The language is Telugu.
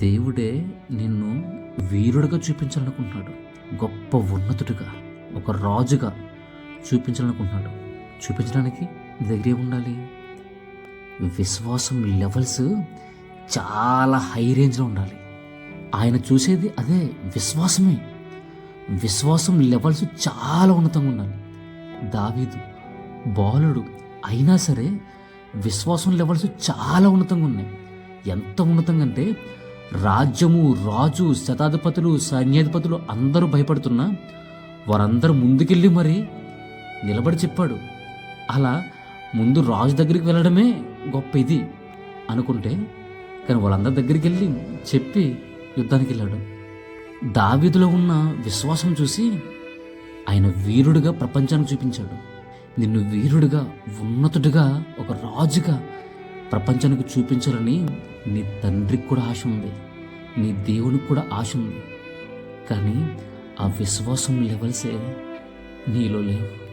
దేవుడే నిన్ను వీరుడిగా చూపించాలనుకుంటున్నాడు. గొప్ప ఉన్నతుడిగా ఒక రాజుగా చూపించాలనుకుంటున్నాడు. చూపించడానికి నీ దగ్గర ఉండాలి. విశ్వాసం లెవెల్స్ చాలా హై రేంజ్లో ఉండాలి. ఆయన చూసేది అదే విశ్వాసమే. విశ్వాసం లెవెల్స్ చాలా ఉన్నతంగా ఉండాలి. దావీదు బాలుడు అయినా సరే విశ్వాసం లెవెల్స్ చాలా ఉన్నతంగా ఉన్నాయి. ఎంత ఉన్నతంగా అంటే రాజ్యము రాజు శతాధిపతులు సైన్యాధిపతులు అందరూ భయపడుతున్నా వారందరూ ముందుకెళ్ళి మరి నిలబడి చెప్పాడు. అలా ముందు రాజు దగ్గరికి వెళ్ళడమే గొప్ప ఇది అనుకుంటే కానీ వాళ్ళందరి దగ్గరికి వెళ్ళి చెప్పి యుద్ధానికి వెళ్ళాడు దావీదులో ఉన్న విశ్వాసం చూసి ఆయన వీరుడిగా ప్రపంచానికి చూపించాడు. నిన్ను వీరుడిగా ఉన్నతుడిగా ఒక రాజుగా ప్రపంచానికి చూపించాలని నీ తండ్రికి కూడా ఆశ ఉంది. నీ దేవునికి కూడా ఆశ ఉంది. కానీ ఆ విశ్వాసం లెవెల్సే నీలో లేవు.